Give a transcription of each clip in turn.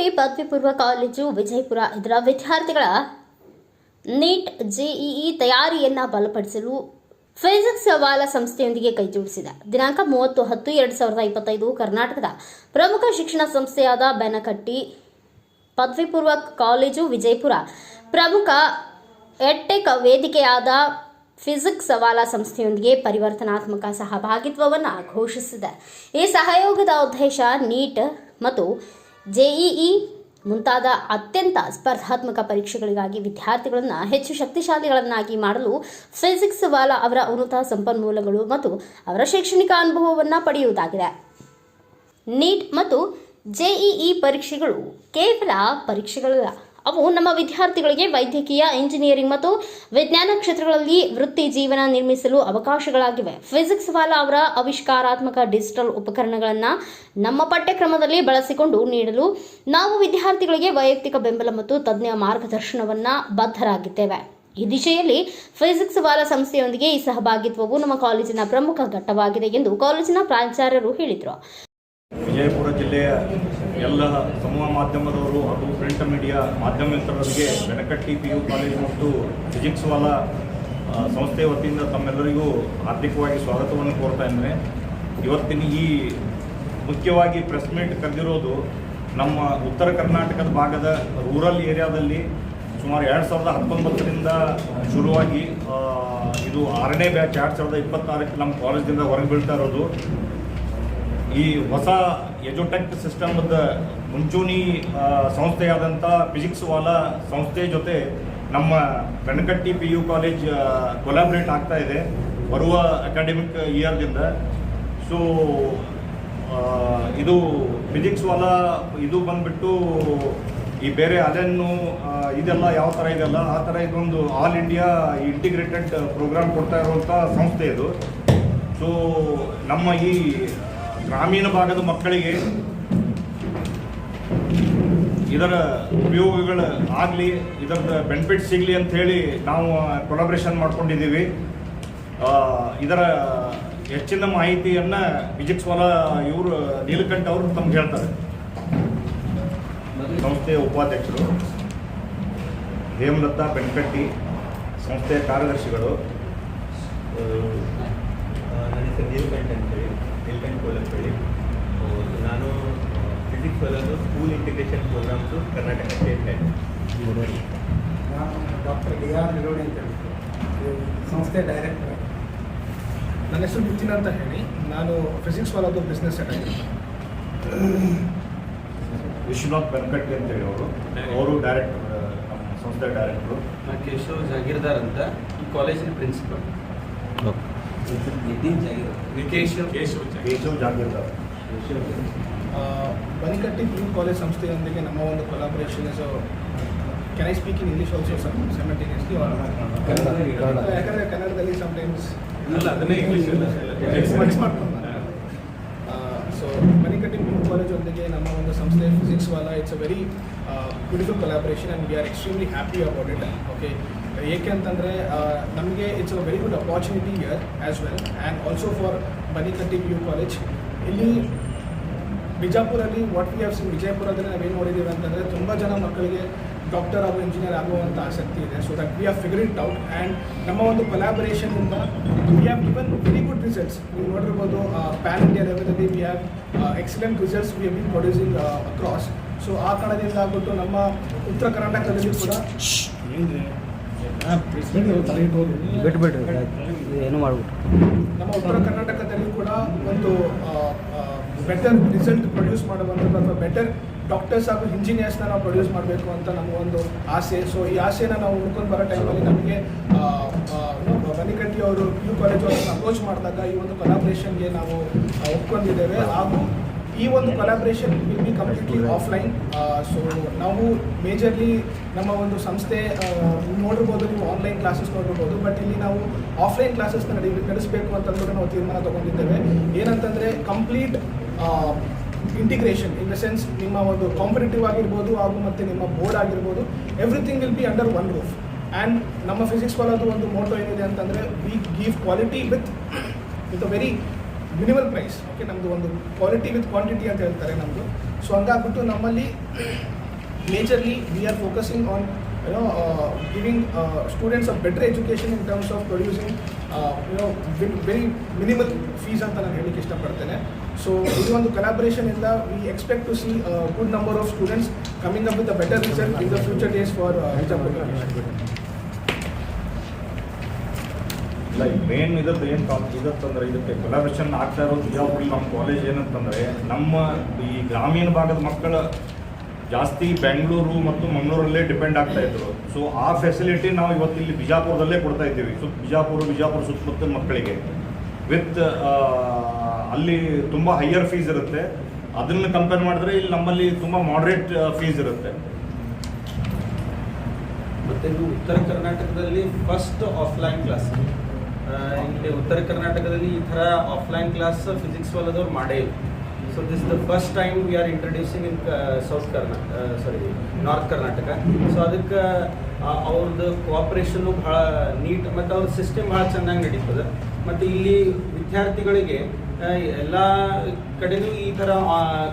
ಬನಕಟ್ಟಿ ಪದವಿ ಪೂರ್ವ ಕಾಲೇಜು ವಿಜಯಪುರ. ಇದರ ವಿದ್ಯಾರ್ಥಿಗಳ ನೀಟ್ ಜೆಇಇ ತಯಾರಿಯನ್ನು ಬಲಪಡಿಸಲು ಫಿಸಿಕ್ಸ್ ಸವಾಲ ಸಂಸ್ಥೆಯೊಂದಿಗೆ ಕೈಜೋಡಿಸಿದೆ ದಿನಾಂಕ ಮೂವತ್ತು ಹತ್ತು ಎರಡು ಸಾವಿರದ ಇಪ್ಪತ್ತೈದು, ಕರ್ನಾಟಕದ ಪ್ರಮುಖ ಶಿಕ್ಷಣ ಸಂಸ್ಥೆಯಾದ ಬೆನಕಟ್ಟಿ ಪದವಿ ಪೂರ್ವ ಕಾಲೇಜು ವಿಜಯಪುರ. ಪ್ರಮುಖ ಎಟ್ಟೆಕ್ ವೇದಿಕೆಯಾದ ಫಿಸಿಕ್ಸ್ ಸವಾಲ ಸಂಸ್ಥೆಯೊಂದಿಗೆ ಪರಿವರ್ತನಾತ್ಮಕ ಸಹಭಾಗಿತ್ವವನ್ನು ಘೋಷಿಸಿದೆ. ಈ ಸಹಯೋಗದ ಉದ್ದೇಶ ನೀಟ್ ಮತ್ತು ಜೆಇಇ ಮುಂತಾದ ಅತ್ಯಂತ ಸ್ಪರ್ಧಾತ್ಮಕ ಪರೀಕ್ಷೆಗಳಿಗಾಗಿ ವಿದ್ಯಾರ್ಥಿಗಳನ್ನು ಹೆಚ್ಚು ಶಕ್ತಿಶಾಲಿಗಳನ್ನಾಗಿ ಮಾಡಲು ಫಿಸಿಕ್ಸ್ ವಾಲ ಅವರ ಉನ್ನತ ಸಂಪನ್ಮೂಲಗಳು ಮತ್ತು ಅವರ ಶೈಕ್ಷಣಿಕ ಅನುಭವವನ್ನು ಪಡೆಯುವುದಾಗಿದೆ. ನೀಟ್ ಮತ್ತು ಜೆಇಇ ಪರೀಕ್ಷೆಗಳು ಕೇವಲ ಪರೀಕ್ಷೆಗಳಲ್ಲ ಅವು ನಮ್ಮ ವಿದ್ಯಾರ್ಥಿಗಳಿಗೆ ವೈದ್ಯಕೀಯ, ಇಂಜಿನಿಯರಿಂಗ್ ಮತ್ತು ವಿಜ್ಞಾನ ಕ್ಷೇತ್ರಗಳಲ್ಲಿ ವೃತ್ತಿ ಜೀವನ ನಿರ್ಮಿಸಲು ಅವಕಾಶಗಳಾಗಿವೆ. ಫಿಸಿಕ್ಸ್ ವಾಲ ಅವರ ಆವಿಷ್ಕಾರಾತ್ಮಕ ಡಿಜಿಟಲ್ ಉಪಕರಣಗಳನ್ನು ನಮ್ಮ ಪಠ್ಯಕ್ರಮದಲ್ಲಿ ಬಳಸಿಕೊಂಡು ನೀಡಲು ನಾವು ವಿದ್ಯಾರ್ಥಿಗಳಿಗೆ ವೈಯಕ್ತಿಕ ಬೆಂಬಲ ಮತ್ತು ತಜ್ಞ ಮಾರ್ಗದರ್ಶನವನ್ನು ಬದ್ಧರಾಗಿದ್ದೇವೆ. ಈ ದಿಶೆಯಲ್ಲಿ ಫಿಸಿಕ್ಸ್ ವಾಲ ಸಂಸ್ಥೆಯೊಂದಿಗೆ ಈ ಸಹಭಾಗಿತ್ವವು ನಮ್ಮ ಕಾಲೇಜಿನ ಪ್ರಮುಖ ಘಟ್ಟವಾಗಿದೆ ಎಂದು ಕಾಲೇಜಿನ ಪ್ರಾಚಾರ್ಯರು ಹೇಳಿದರು. ವಿಜಯಪುರ ಜಿಲ್ಲೆಯ ಎಲ್ಲ ಸಮೂಹ ಮಾಧ್ಯಮದವರು ಹಾಗೂ ಪ್ರಿಂಟ್ ಮೀಡಿಯಾ ಮಾಧ್ಯಮ ಮಿತ್ರರಿಗೆ ಬೆನಕಟ್ಟಿ ಪಿ ಯು ಕಾಲೇಜು ಮತ್ತು ಫಿಸಿಕ್ಸ್ ವಾಲ ಸಂಸ್ಥೆ ವತಿಯಿಂದ ತಮ್ಮೆಲ್ಲರಿಗೂ ಹಾರ್ದಿಕವಾಗಿ ಸ್ವಾಗತವನ್ನು ಕೋರ್ತಾ ಇದ್ದೇನೆ. ಇವತ್ತಿನ ಈ ಮುಖ್ಯವಾಗಿ ಪ್ರೆಸ್ ಮೀಟ್ ಕರೆದಿರೋದು ನಮ್ಮ ಉತ್ತರ ಕರ್ನಾಟಕದ ಭಾಗದ ರೂರಲ್ ಏರಿಯಾದಲ್ಲಿ ಸುಮಾರು ಎರಡು ಸಾವಿರದ ಹತ್ತೊಂಬತ್ತರಿಂದ ಶುರುವಾಗಿ ಇದು ಆರನೇ ಬ್ಯಾಚ್ ಎರಡು ಸಾವಿರದ ಇಪ್ಪತ್ತಾರಕ್ಕೆ ನಮ್ಮ ಕಾಲೇಜಿಂದ ಹೊರಗೆ ಬೀಳ್ತಾ ಇರೋದು. ಈ ಹೊಸ ಎಜುಟೆಕ್ ಸಿಸ್ಟಮ್ದ ಮುಂಚೂಣಿ ಸಂಸ್ಥೆಯಾದಂಥ ಫಿಸಿಕ್ಸ್ ವಾಲಾ ಸಂಸ್ಥೆ ಜೊತೆ ನಮ್ಮ Benakatti P U college collaborate ಆಗ್ತಾ ಇದೆ, ಬರುವ ಅಕಾಡೆಮಿಕ್ ಇಯರ್ದಿಂದ. ಸೊ ಇದು ಫಿಸಿಕ್ಸ್ ವಾಲ ಇದು ಬಂದ್ಬಿಟ್ಟು ಈ ಬೇರೆ ಅದನ್ನು ಇದೆಲ್ಲ ಯಾವ ಥರ ಇದೆಲ್ಲ, ಆ ಥರ ಇದೊಂದು ಆಲ್ ಇಂಡಿಯಾ ಇಂಟಿಗ್ರೇಟೆಡ್ ಪ್ರೋಗ್ರಾಮ್ ಕೊಡ್ತಾ ಇರುವಂಥ ಸಂಸ್ಥೆ ಇದು. ಸೊ, ನಮ್ಮ ಈ ಗ್ರಾಮೀಣ ಭಾಗದ ಮಕ್ಕಳಿಗೆ ಇದರ ಉಪಯೋಗಗಳು ಆಗಲಿ ಇದರ ಬೆನಿಫಿಟ್ ಸಿಗಲಿ ಹೇಳಿ ನಾವು ಕೊಲಾಬ್ರೇಷನ್ ಮಾಡ್ಕೊಂಡಿದ್ದೀವಿ. ಇದರ ಹೆಚ್ಚಿನ ಮಾಹಿತಿಯನ್ನು ವಿಜಿತ್ ಸ್ವಾಲ ಇವರು, ನೀಲಕಂಠ ಅವರು ತಮ್ಗೆ ಹೇಳ್ತಾರೆ. ಸಂಸ್ಥೆಯ ಉಪಾಧ್ಯಕ್ಷರು ಹೇಮಲತಾ ಬೆನ್ಕಟ್ಟಿ, ಸಂಸ್ಥೆಯ ಕಾರ್ಯದರ್ಶಿಗಳು ನನ್ನ ಹೆಸರು ನೀಲಕಂಠ ಅಂತೇಳಿ. ನೀಲಕಂಠ ಕೋಲ್ ಅಂತೇಳಿ ಹೇಳಿ. ನಾನು ಫಿಸಿಕ್ಸ್ ಓದೋದು school integration programmes Karnataka state head ನಾನು ಡಾಕ್ಟರ್ ಡಿ ಆರ್ ನಿರೋಡಿ ಅಂತ ಹೇಳಿ ಸಂಸ್ಥೆ ಡೈರೆಕ್ಟರ್ ನನ್ನ ಹೆಸರು ನಿತಿನ್ ಅಂತ ಹೇಳಿ. ನಾನು ಫಿಸಿಕ್ಸ್ ವಾಲದು ಬಿಸ್ನೆಸ್ ಸೆಟ್ ವಿಶ್ವನಾಥ್ ಬೆನ್ಕಟ್ಟಿ ಅಂತ ಹೇಳಿ ಅವರು. ಅವರು ಡೈರೆಕ್ಟರ್ ನಮ್ಮ ಸಂಸ್ಥೆ ಡೈರೆಕ್ಟರು ನಾನು ಕೇಶವ್ ಜಾಗೀರ್ದಾರ್ ಅಂತ ಈ ಕಾಲೇಜಿನ principal Jagir Keshav Keshav Keshav Jagirdar Banikatti P U college ಸಂಸ್ಥೆಯೊಂದಿಗೆ ನಮ್ಮ ಒಂದು collaboration is can I speak in English also simultaneously ಯಾಕಂದರೆ ಕನ್ನಡದಲ್ಲಿ ಸಮ್ಟೈಮ್ಸ್ ಅಲ್ಲ ಅದನ್ನೇ ಇಂಗ್ಲೀಷ್ ಮಿಕ್ಸ್ ಮಾಡ್ಕೊಂಡು. ಸೊ ಮಣಿಕಟ್ಟಿ ಪಿ ಯು ಕಾಲೇಜೊಂದಿಗೆ ನಮ್ಮ ಒಂದು ಸಂಸ್ಥೆ physics Vala it's a very beautiful collaboration and we are extremely happy about it okay ಏಕೆ ಅಂತಂದರೆ ನಮಗೆ it's a very good opportunity year as well and also for Banikatti P U college ಇಲ್ಲಿ ಬಿಜಾಪುರಲ್ಲಿ what we have seen ವಿಜಯಪುರದಲ್ಲಿ ನಾವೇನು ನೋಡಿದ್ದೀವಿ ಅಂತಂದರೆ, ತುಂಬ ಜನ ಮಕ್ಕಳಿಗೆ ಡಾಕ್ಟರ್ ಹಾಗೂ ಇಂಜಿನಿಯರ್ ಆಗುವಂಥ ಆಸಕ್ತಿ ಇದೆ. So that we are figure it out and ನಮ್ಮ ಒಂದು ಕೊಲಾಬರೇಷನಿಂದ we have given very good results ನೀವು ನೋಡಿರ್ಬೋದು ಪ್ಯಾನ್ ಇಂಡಿಯಾ ಲೆವೆಲಲ್ಲಿ we have excellent results we have been producing across so ಆ ಕಾರಣದಿಂದ ಆಗ್ಬಿಟ್ಟು ನಮ್ಮ ಉತ್ತರ ಕರ್ನಾಟಕದಲ್ಲಿ ಕೂಡ ಬಿಟ್ಬಿಡ್ರಿ ಏನು ಮಾಡ್ಬಿಟ್ಟು ನಮ್ಮ ಉತ್ತರ ಕರ್ನಾಟಕದಲ್ಲಿ ಕೂಡ ಒಂದು ಬೆಟರ್ ರಿಸಲ್ಟ್ ಪ್ರೊಡ್ಯೂಸ್ ಮಾಡುವಂಥದ್ದು ಅಥವಾ ಬೆಟರ್ ಡಾಕ್ಟರ್ಸ್ ಹಾಗೂ ಇಂಜಿನಿಯರ್ಸ್ನ ನಾವು ಪ್ರೊಡ್ಯೂಸ್ ಮಾಡಬೇಕು ಅಂತ ನಮಗೊಂದು ಆಸೆ. ಸೊ ಈ ಆಸೆನ ನಾವು ಹುಡ್ಕೊಂಡು ಬರೋ ಟೈಮಲ್ಲಿ ನಮಗೆ ಬನಿಕಟ್ಟಿ ಅವರು ಪಿ ಯು ಕಾಲೇಜ್ ಅಪ್ರೋಚ್ ಮಾಡಿದಾಗ ಈ ಒಂದು ಕೊಲಾಬ್ರೇಷನ್ಗೆ ನಾವು ಒಪ್ಕೊಂಡಿದ್ದೇವೆ. ಹಾಗೂ ಈ ಒಂದು collaboration will be completely offline so ನಾವು ಮೇಜರ್ಲಿ ನಮ್ಮ ಒಂದು ಸಂಸ್ಥೆ ನೋಡಿರ್ಬೋದು, ನೀವು ಆನ್ಲೈನ್ ಕ್ಲಾಸಸ್ ನೋಡಿರ್ಬೋದು ಬಟ್ ಇಲ್ಲಿ ನಾವು ಆಫ್ಲೈನ್ ಕ್ಲಾಸಸ್ನ ನಡಿ ನಡೆಸಬೇಕು ಅಂತಂದ್ಬಿಟ್ಟು ನಾವು ತೀರ್ಮಾನ ತೊಗೊಂಡಿದ್ದೇವೆ. ಏನಂತಂದರೆ complete integration in the sense ನಿಮ್ಮ ಒಂದು ಕಾಂಪಿಟೇಟಿವ್ ಆಗಿರ್ಬೋದು ಹಾಗೂ ಮತ್ತು ನಿಮ್ಮ ಬೋರ್ಡ್ ಆಗಿರ್ಬೋದು everything will be under one roof and ನಮ್ಮ ಫಿಸಿಕ್ಸ್ ವಾಲದು ಒಂದು ಮೋಟೋ ಏನಿದೆ ಅಂತಂದರೆ we give quality with with a very minimal price okay ನಮ್ಮದು ಒಂದು ಕ್ವಾಲಿಟಿ ವಿತ್ ಕ್ವಾಂಟಿಟಿ ಅಂತ ಹೇಳ್ತಾರೆ ನಮ್ಮದು ಸೊ ಹಂಗಾಗ್ಬಿಟ್ಟು ನಮ್ಮಲ್ಲಿ majorly we are focusing on you know giving students of better education in terms of producing you know very minimal fees ಅಂತ ನಾನು ಹೇಳಲಿಕ್ಕೆ ಇಷ್ಟಪಡ್ತೇನೆ. ಸೊ ಇದು ಒಂದು ಕಲಾಬರೇಷನ್ ಇಂದ we expect to see good number of students coming up with a better result in the future days for ಹಿಜಾಬ್ ಇಲ್ಲ main ಇದಕ್ಕೆ ಏನು ಇದತ್ತಂದ್ರೆ ಇದಕ್ಕೆ ಕೊಲಾಬ್ರೇಷನ್ ಆಗ್ತಾ ಇರೋದು ಬಿಜಾಪುರ ನಮ್ಮ ಕಾಲೇಜ್ ಏನಂತಂದರೆ ನಮ್ಮ ಈ ಗ್ರಾಮೀಣ ಭಾಗದ ಮಕ್ಕಳ ಜಾಸ್ತಿ ಬೆಂಗಳೂರು ಮತ್ತು ಮಂಗಳೂರಲ್ಲೇ ಡಿಪೆಂಡ್ ಆಗ್ತಾ ಇದ್ರು. ಸೊ ಆ ಫೆಸಿಲಿಟಿ ನಾವು ಇವತ್ತು ಇಲ್ಲಿ ಬಿಜಾಪುರದಲ್ಲೇ ಕೊಡ್ತಾ ಇದ್ದೀವಿ. ಸೊ ಬಿಜಾಪುರ ಬಿಜಾಪುರ ಸುತ್ತಮುತ್ತಲ ಮಕ್ಕಳಿಗೆ. ವಿತ್ ಅಲ್ಲಿ ತುಂಬ ಹೈಯರ್ ಫೀಸ್ ಇರುತ್ತೆ. ಅದನ್ನು ಕಂಪೇರ್ ಮಾಡಿದ್ರೆ ಇಲ್ಲಿ ನಮ್ಮಲ್ಲಿ ತುಂಬ ಮಾಡ್ರೇಟ್ ಫೀಸ್ ಇರುತ್ತೆ. ಮತ್ತು ಇದು ಉತ್ತರ ಕರ್ನಾಟಕದಲ್ಲಿ ಫಸ್ಟ್ ಆಫ್ಲೈನ್ ಕ್ಲಾಸ್ ಇಲ್ಲಿ ಉತ್ತರ ಕರ್ನಾಟಕದಲ್ಲಿ ಈ ಥರ ಆಫ್ಲೈನ್ ಕ್ಲಾಸ್ ಫಿಸಿಕ್ಸ್ ಒಲ್ಲದವ್ರು ಮಾಡೇ ಇಲ್ಲ. So this the first time we are introducing in south Karnataka sorry north Karnataka so ಅದಕ್ಕೆ ಅವ್ರದ್ದು ಕೋಆಪ್ರೇಷನ್ನು ಭಾಳ ನೀಟ್ ಮತ್ತು ಅವ್ರ ಸಿಸ್ಟಮ್ ಭಾಳ ಚೆನ್ನಾಗಿ ನಡೀತದೆ. ಮತ್ತು ಇಲ್ಲಿ ವಿದ್ಯಾರ್ಥಿಗಳಿಗೆ ಎಲ್ಲ ಕಡೆನೂ ಈ ಥರ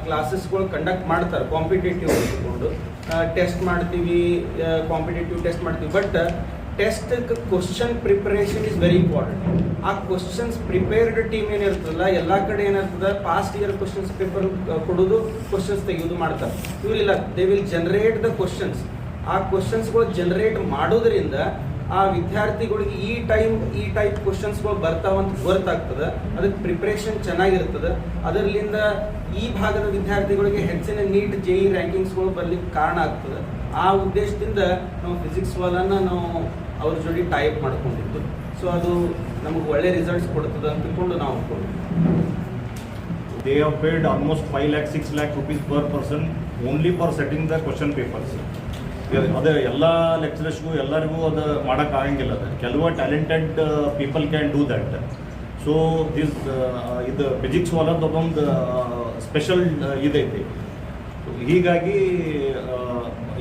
ಕ್ಲಾಸಸ್ಗಳು ಕಂಡಕ್ಟ್ ಮಾಡ್ತಾರೆ ಕಾಂಪಿಟೇಟಿವ್ ಇಟ್ಕೊಂಡು ಟೆಸ್ಟ್ ಮಾಡ್ತೀವಿ ಕಾಂಪಿಟೇಟಿವ್ ಟೆಸ್ಟ್ ಮಾಡ್ತೀವಿ. But test question preparation is very important ಆ ಕ್ವಶನ್ಸ್ ಪ್ರಿಪೇರ್ಡ್ ಟೀಮ್ ಏನಿರ್ತದಲ್ಲ ಎಲ್ಲ ಕಡೆ ಏನಿರ್ತದೆ ಪಾಸ್ಟ್ ಇಯರ್ ಕ್ವಶನ್ಸ್ ಪೇಪರ್ ಕೊಡೋದು ಕ್ವಶನ್ಸ್ ತೆಗೆಯೋದು ಮಾಡ್ತಾರೆ. ಇವರಿಲ್ಲ they will generate the questions ಆ ಕ್ವಶನ್ಸ್ಗಳು ಜನರೇಟ್ ಮಾಡೋದ್ರಿಂದ ಆ ವಿದ್ಯಾರ್ಥಿಗಳಿಗೆ ಈ ಟೈಮ್ ಈ ಟೈಪ್ ಕ್ವಶನ್ಸ್ಗಳು ಬರ್ತಾವಂತ ಗೊತ್ತಾಗ್ತದೆ ಅದಕ್ಕೆ ಪ್ರಿಪ್ರೇಷನ್ ಚೆನ್ನಾಗಿರ್ತದೆ. ಅದರಲ್ಲಿಂದ ಈ ಭಾಗದ ವಿದ್ಯಾರ್ಥಿಗಳಿಗೆ ಹೆಚ್ಚಿನ ನೀಟ್ ಜೆ ಇ ರ್ಯಾಂಕಿಂಗ್ಸ್ಗಳು ಬರ್ಲಿಕ್ಕೆ ಕಾರಣ ಆಗ್ತದೆ. ಆ ಉದ್ದೇಶದಿಂದ ನಾವು ಫಿಸಿಕ್ಸ್ ವಾಲನ್ನು ನಾವು ಅವ್ರ ಜೋಡಿ ಟೈಪ್ ಮಾಡ್ಕೊಂಡಿದ್ದು. ಸೊ ಅದು ನಮಗೆ ಒಳ್ಳೆ ರಿಸಲ್ಟ್ಸ್ ಕೊಡ್ತದೆ ಅಂತ ನಾವು ಅಂದ್ಕೊಂಡಿದ್ವಿ have paid almost five 5 six 6 lakh rupees per person only for setting the question papers. ಅದೇ ಎಲ್ಲ ಲೆಕ್ಚರರ್ಸ್ಗೂ ಎಲ್ಲರಿಗೂ ಅದು ಮಾಡೋಕ್ಕಾಗಂಗಿಲ್ಲ ಅದು ಕೆಲವು talented people can do that so this ಇದು ಫಿಸಿಕ್ಸ್ ಒಳದ್ದು ಅದೊಂದು ಸ್ಪೆಷಲ್ ಇದೈತಿ ಹೀಗಾಗಿ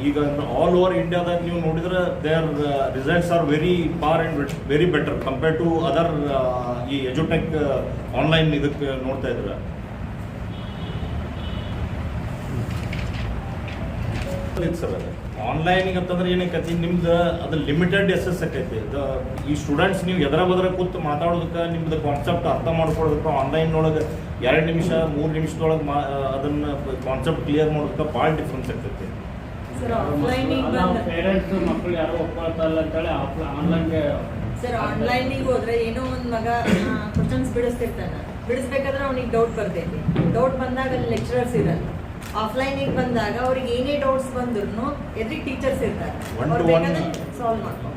ಈಗ ಆಲ್ ಓವರ್ ಇಂಡಿಯಾದಾಗ ನೀವು ನೋಡಿದ್ರೆ their results are very par and very better compare to other ಈ ಎಜುಟೆಕ್ ಆನ್ಲೈನ್ ಇದಕ್ಕೆ ನೋಡ್ತಾ ಇದ್ರೆ. ಸರ್ ಆನ್ಲೈನಿಗೆ ಅಂತಂದ್ರೆ ಏನಕ್ಕೈತಿ ನಿಮ್ದು ಅದು ಲಿಮಿಟೆಡ್ ಎಸ್ ಆಕೈತಿ. ಈ ಸ್ಟೂಡೆಂಟ್ಸ್ ನೀವು ಎದರ ಬದರ ಕೂತು ಮಾತಾಡೋದಕ್ಕೆ ನಿಮ್ದು ಕಾನ್ಸೆಪ್ಟ್ ಅರ್ಥ ಮಾಡ್ಕೊಳ್ಳೋದಕ್ಕೆ ಆನ್ಲೈನ್ ಒಳಗೆ ಎರಡು ನಿಮಿಷ, ಮೂರು ನಿಮಿಷದೊಳಗೆ ಮಾ, ಅದನ್ನು ಕಾನ್ಸೆಪ್ಟ್ ಕ್ಲಿಯರ್ ಮಾಡೋದಕ್ಕೆ ಭಾಳ ಡಿಫ್ರೆನ್ಸ್ ಆಗ್ತೈತಿ ಪೇರೆಂಟ್ಸ್ ಮಕ್ಕಳು ಯಾರೋ ಒಪ್ಕೊಳ್ತಾರಲ್ಲ ಅಂತೇಳಿ ಆನ್ಲೈನ್ಗೆ ಸರ್ ಆನ್ಲೈನಿಗೆ ಹೋದ್ರೆ ಏನೋ ಒಂದು ಮಗ ಕ್ವಶನ್ಸ್ ಬಿಡಿಸ್ತಿರ್ತಾನೆ. ಬಿಡಿಸ್ಬೇಕಾದ್ರೆ ಅವ್ನಿಗೆ ಡೌಟ್ ಬರ್ತೈತಿ. ಡೌಟ್ ಬಂದಾಗ ಅಲ್ಲಿ ಲೆಕ್ಚರರ್ಸ್ ಇರಲ್ಲ. ಆಫ್ಲೈನಿಗೆ ಬಂದಾಗ ಅವ್ರಿಗೆ ಏನೇ ಡೌಟ್ಸ್ ಬಂದ್ರು ಎದುರಿಗೆ ಟೀಚರ್ಸ್ ಇರ್ತಾರೆ. ಸಾಲ್ವ್ ಮಾಡ್ಕೊಂಡು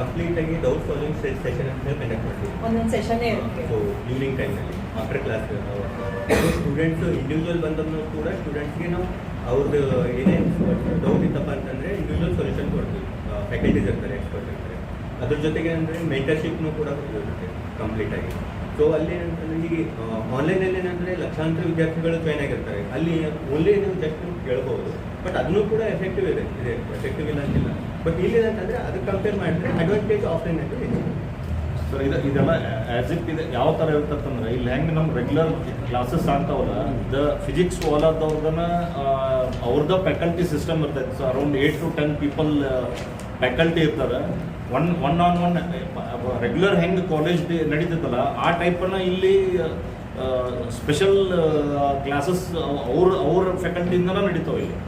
ಕಂಪ್ಲೀಟ್ ಆಗಿ ಡೌಟ್ ಸಾಲ್ವಿಂಗ್ ಸೆಷನ್ ಅಂತ ಕಂಡಕ್ಟ್ ಮಾಡ್ತೀವಿ. ಒಂದೊಂದು ಸೆಷನ್ನೇ ಇರುತ್ತೆ. ಸೊ ಈವ್ನಿಂಗ್ ಟೈಮ್ನಲ್ಲಿ ಆಫ್ಟರ್ ಕ್ಲಾಸ್ ಸ್ಟೂಡೆಂಟ್ಸ್ ಇಂಡಿವಿಜುವಲ್ ಬಂದನ್ನು ಕೂಡ ಸ್ಟೂಡೆಂಟ್ಸ್ಗೆ ನಾವು ಅವ್ರದ್ದು ಏನೇ ಡೌಟ್ ಇತ್ತಪ್ಪ ಅಂತಂದರೆ ಇಂಡಿವಿಜುವಲ್ ಸೊಲ್ಯೂಷನ್ ಕೊಡ್ತೀವಿ. ಫ್ಯಾಕಲ್ಟೀಸ್ ಇರ್ತಾರೆ ಎಕ್ಸ್ಪರ್ಟ್ ಇರ್ತಾರೆ. ಅದ್ರ ಜೊತೆಗೆ ಅಂದರೆ ಮೆಂಟರ್ಶಿಪ್ನು ಕೂಡ ಇರುತ್ತೆ ಕಂಪ್ಲೀಟ್ ಆಗಿ. ಸೊ ಅಲ್ಲಿ ಏನಂತಂದ್ರೆ ಈಗ ಆನ್ಲೈನಲ್ಲಿ ಏನಂದರೆ ಲಕ್ಷಾಂತರ ವಿದ್ಯಾರ್ಥಿಗಳು ಜಾಯ್ನ್ ಆಗಿರ್ತಾರೆ. ಅಲ್ಲಿ ಓನ್ಲಿ ನೀವು ಜಸ್ಟ್ ಕೇಳ್ಬೋದು. ಬಟ್ ಅದನ್ನು ಕೂಡ ಎಫೆಕ್ಟಿವ್ ಇದೆ. ಇದೆ ಎಫೆಕ್ಟಿವ್ ಇಲ್ಲ ಅಂತಿಲ್ಲ. ಬಟ್ ಇಲ್ಲಿ ಏನಂತಂದರೆ ಅದಕ್ಕೆ ಕಂಪೇರ್ ಮಾಡಿದ್ರೆ ಅಡ್ವಾಂಟೇಜ್ ಆಫ್ಲೈನ್ ಅಂತ ಸರ್ ಇದು ಇದೆಲ್ಲ ಆ್ಯಸ್ ಇಟ್ ಇದೆ. ಯಾವ ಥರ ಇರ್ತಂದ್ರೆ ಇಲ್ಲಿ ಹೆಂಗೆ ನಮ್ಮ ರೆಗ್ಯುಲರ್ ಕ್ಲಾಸಸ್ ಆಗ್ತಾವಲ್ಲ ದ ಫಿಸಿಕ್ಸ್ ಓಲಾದವ್ರದನ್ನ ಅವ್ರದ್ದು ಫ್ಯಾಕಲ್ಟಿ ಸಿಸ್ಟಮ್ ಇರ್ತೈತೆ. So around eight to ten people faculty ಇರ್ತಾರೆ. One one on one regular ಹೆಂಗೆ ಕಾಲೇಜ್ ನಡೀತೈತಲ್ಲ ಆ ಟೈಪನ್ನ ಇಲ್ಲಿ ಸ್ಪೆಷಲ್ ಕ್ಲಾಸಸ್ ಅವ್ರ ಅವ್ರ ಫ್ಯಾಕಲ್ಟಿಯಿಂದನೇ ನಡೀತಾವೆ ಇಲ್ಲಿ.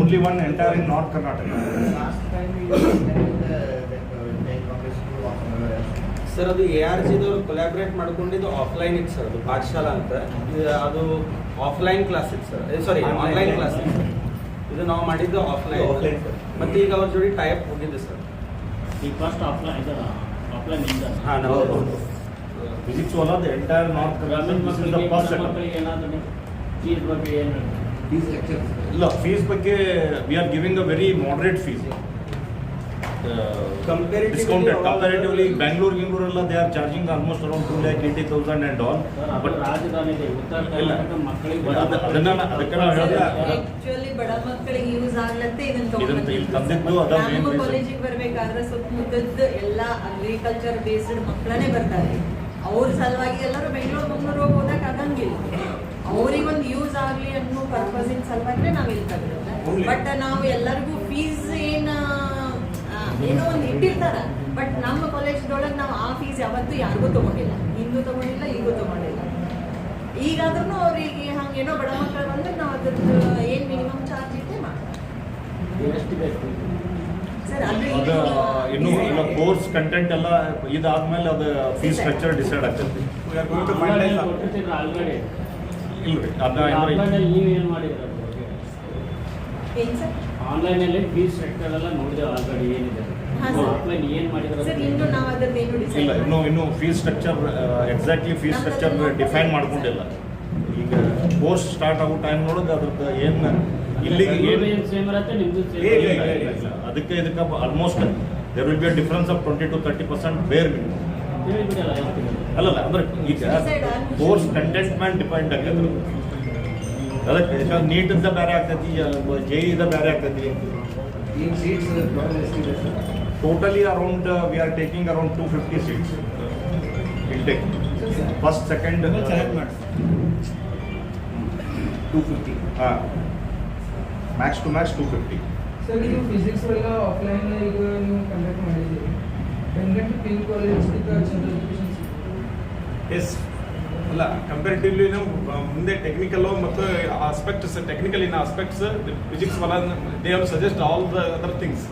Only one entire in north Karnataka sir ಅದು ಎ ಆರ್ ಜಿದವ್ರು ಕೊಲಾಬ್ರೇಟ್ ಮಾಡ್ಕೊಂಡಿದ್ದು ಆಫ್ಲೈನ್ ಇತ್ತು ಸರ್ ಅದು ಪಾಠಶಾಲಾ ಅಂತ. ಅದು ಆಫ್ಲೈನ್ ಕ್ಲಾಸ್ ಇತ್ತು ಸರ್. ಸಾರಿ. ಆನ್ಲೈನ್ ಕ್ಲಾಸ್ ಇತ್ತು ಇದು ನಾವು ಮಾಡಿದ್ದು ಆಫ್ಲೈನ್ ಆಫ್ಲೈನ್ ಸರ್. ಮತ್ತೆ ಈಗ ಅವ್ರ ಜೋಡಿ ಟೈಪ್ ಹೋಗಿದ್ದು ಸರ್. ಈ ಫಸ್ಟ್ ಆಫ್ಲೈನ್ ಇದು? ಆಫ್ಲೈನ್ ಇಂದ? ಹಾಂ ನಾವು ಫಿಸಿಕ್ಸ್ ದ ಎಂಟೈರ್ ನಾರ್ತ್ ಗ್ರಾಮೀಣ ಏನಾದರೂ ಫೀಸ್ ಬಗ್ಗೆ ಏನು ಇಲ್ಲ ಫೀಸ್ ಬಗ್ಗೆ we are giving a very moderate fees Comparatively discounted all- Bengaluru Bangalore ಗಿಂಗ್ಳೂರೆಲ್ಲ they are charging almost around two lakh eighty thousand and all sir, ಅದು ಬಟ್ ರಾಜಧಾನಿ ಇದೆ ಉತ್ತರ. ಕರ್ನಾಟಕ ಮಕ್ಕಳಿಗೆ ಅದ- ಅದನ್ನ ಅದಕ್ಕೆ ನಾವು ಹೇಳಿದ್ರೆ ಆಕ್ಚುಲಿ ಬಡ ಮಕ್ಕಳಿಗೆ ಯೂಸ್ ಆಗ್ಲತ್ತೆ ಇದನ್ನ ಇದನ್ನ ಇಲ್ಲಿ ತಂದಿದ್ದು ಅದ main ನಮ್ಮ reason. ಕಾಲೇಜಿಗೆ ಬರ್ಬೇಕಾದ್ರೆ ಸುತ್ತಮುತ್ತದ ಎಲ್ಲಾ ಅಗ್ರಿಕಲ್ಚರ್ ಬೇಸ್ಡ್ ಮಕ್ಕಳೇ ಬರ್ತಾರೆ. ಅವ್ರ ಸಲುವಾಗಿ ಎಲ್ಲರೂ ಬೆಂಗಳೂರು ಮಂಗಳೂರು ಹೋಗಿ ಓದಕ್ ಆಗಂಗಿಲ್ಲ. ಅವ್ರಿಗೊಂದು ಯೂಸ್ ಆಗ್ಲಿ ಅನ್ನೋ ಪರ್ಪಸಿನ ಸಲುವಾಗಿ ನಾವು ಇಲ್ಲಿ ಬಟ್ ನಾವು ಎಲ್ಲರಿಗೂ ಫೀಸ್ ಏನ ಏನೋ ಒಂದು ಇಟ್ಟಿರ್ತಾರ. ಬಟ್ ನಮ್ಮ ಕಾಲೇಜ್ದೊಳಗೆ ನಾವು ಆ ಫೀಸ್ ಯಾವತ್ತೂ ಯಾರಿಗೂ ತಗೊಂಡಿಲ್ಲ. ಹಿಂದೂ ತಗೊಂಡಿಲ್ಲ ಈಗೂ ತಗೊಂಡಿಲ್ಲ. ಈಗಾದ್ರೂ ಅವರಿಗೆ ಹಂಗೇನೋ ಬಡ ಮಕ್ಕಳು ಬಂದ್ರೆ ನಾವು ಅದ್ರದ್ದು ಏನು ಮಿನಿಮಮ್ ಚಾರ್ಜ್ ಇದೆ ಮಾಡ್ತೀವಿ. ಇನ್ನು ಇಲ್ಲ ಕೋರ್ಸ್ ಕಂಟೆಂಟ್ ಎಲ್ಲ ಇದಾದ್ಮೇಲೆ ಅದು ಫೀಸ್ ಸ್ಟ್ರಕ್ಚರ್ ಡಿಸೈಡ್ ಆಗ್ತದೆ. ಇಲ್ರಿ ಅದ ಏನು ಮಾಡಿದ್ರ ಏನ್ ಸರ್ ಆನ್ಲೈನ್ ಅಲ್ಲಿ ಫೀಸ್ ಸ್ಟ್ರಕ್ಚರ್ ಎಲ್ಲ ನೋಡಿದೆ ಆಲ್ರೆಡಿ ಏನಿದೆ. ಆಫ್ಲೈನ್ ಏನು ಮಾಡಿದ್ರು ಸರ್ ಇನ್ನು ನಾವು ಏನು ಇಲ್ಲ ಡಿಸೈಡ್ ಇನ್ನು ಇನ್ನು fees structure exactly fees structure define ಮಾಡ್ಕೊಂಡಿಲ್ಲ. ಈಗ ಕೋರ್ಸ್ ಸ್ಟಾರ್ಟ್ ಆಗೋ ಟೈಮ್ ನೋಡಿದ್ರೆ ಅದ್ರದ್ದು ಏನು ಇಲ್ಲಿಗೆ ಏನು ಏನು ಸೇಮ್ ಇರತ್ತೆ ಸೇಮ್ ಇಲ್ಲ, ಇಲ್ಲ, ಇಲ್ಲ, ಇಲ್ಲ. ಅದಕ್ಕೆ ಇದಕ್ಕೆ almost there will be a difference of twenty to thirty percent ಬೇರ್ ಮಿನಿಮಮ್ ತಿಳಿಬಿಡಲ್ಲ ಅಲ್ಲಲ್ಲ ಅಂದ್ರೆ ಈಗ ಕೋರ್ಸ್ ಕಂಟೆಂಟ್ಮೆಂಟ್ ಡಿಪೆಂಡ್ ಆಗತ್ತೆ ಅದಕ್ಕೆ ನೀಟಿಂದ ಬೇರೆ ಆಗ್ತೈತಿ ಜೆ ಇದ ಬೇರೆ ಆಗ್ತೈತಿ ಈಗ ಸೀಟ್ಸ್ ಟೋಟಲ್ ಎಷ್ಟಿದೆ sir totally around we are taking around two fifty seats will take first second two fifty ಹಾಂ max to max two fifty sir ನೀವು ಫಿಸಿಕ್ಸ್ ಎಲ್ಲ ಆಫ್ಲೈನ್ ಈಗ ನೀವು ಕಂಡಕ್ಟ್ ಮಾಡಿದ್ದೀರಿ Bengaluru P U college Chandra education S ಅಲ್ಲ comparatively ನಾವು ಮುಂದೆ technical ಮತ್ತು aspects technical in aspects physics Vala they have suggest all the other things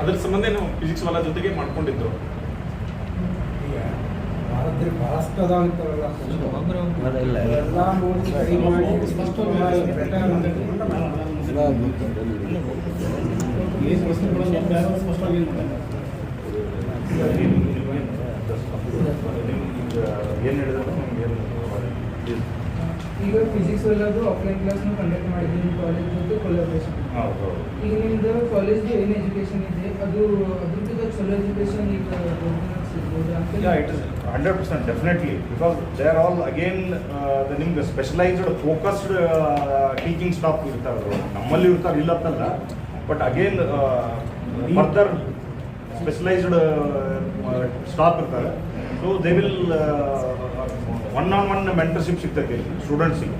ಅದ್ರ ಸಂಬಂಧ ನಾವು ಫಿಸಿಕ್ಸ್ ವಾಲಾ ಜೊತೆಗೆ ಮಾಡ್ಕೊಂಡಿದ್ದು? ಈಗ ಏನು ಹೇಳಿದ್ರೆ ಏನು ಈಗ ಫಿಸಿಕ್ಸ್ ಎಲ್ಲದು ಆಫ್ಲೈನ್ ಕ್ಲಾಸ್ನು ಕಂಡಕ್ಟ್ ಮಾಡಿದ್ದೀನಿ ಕಾಲೇಜ್ ಜೊತೆ ಕೊಲಾಬ್ರೇಷನ್ ಹೌದು ಈಗ ನಿಮ್ದು ಕಾಲೇಜ್ದು ಏನು ಎಜುಕೇಷನ್ ಇದೆ? ಅದು ಅದ್ರದ್ದು ಚಲೋ ಎಜುಕೇಶನ್ ಈಗ ಗೌರ್ಮೆಂಟ್ ಸಿಗ್ಬೋದು ಅಂತ Yeah, it is 100% definitely. Because they are all again uh, ನಿಮ್ಗೆ ಸ್ಪೆಷಲೈಸ್ಡ್ ಫೋಕಸ್ಡ್ ಟೀಚಿಂಗ್ ಸ್ಟಾಫ್ ಇರ್ತಾರೆ. ನಮ್ಮಲ್ಲಿ ಇರ್ತಾರೆ ಇಲ್ಲ ಅಂತಲ್ಲ but again further specialized staff ಇರ್ತಾರೆ. So they will one on one mentorship ಸಿಗ್ತೈತಿ ಸ್ಟೂಡೆಂಟ್ಸಿಗೆ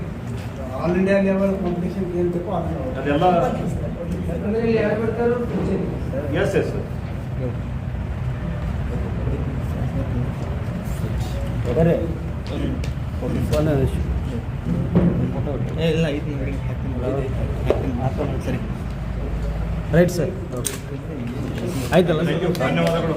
ಆಲ್ ಇಂಡಿಯಾ ಲೆವೆಲ್ ಕಾಂಪಿಟೇಷನ್ ಏನು ಬೇಕೋ ಅದೆಲ್ಲ ಅಂದ್ರೆ ಇಲ್ಲಿ ಯಾರು ಬರ್ತಾರೋ teacher yes yes right sir. ಆಯ್ತಲ್ಲ ಧನ್ಯವಾದಗಳು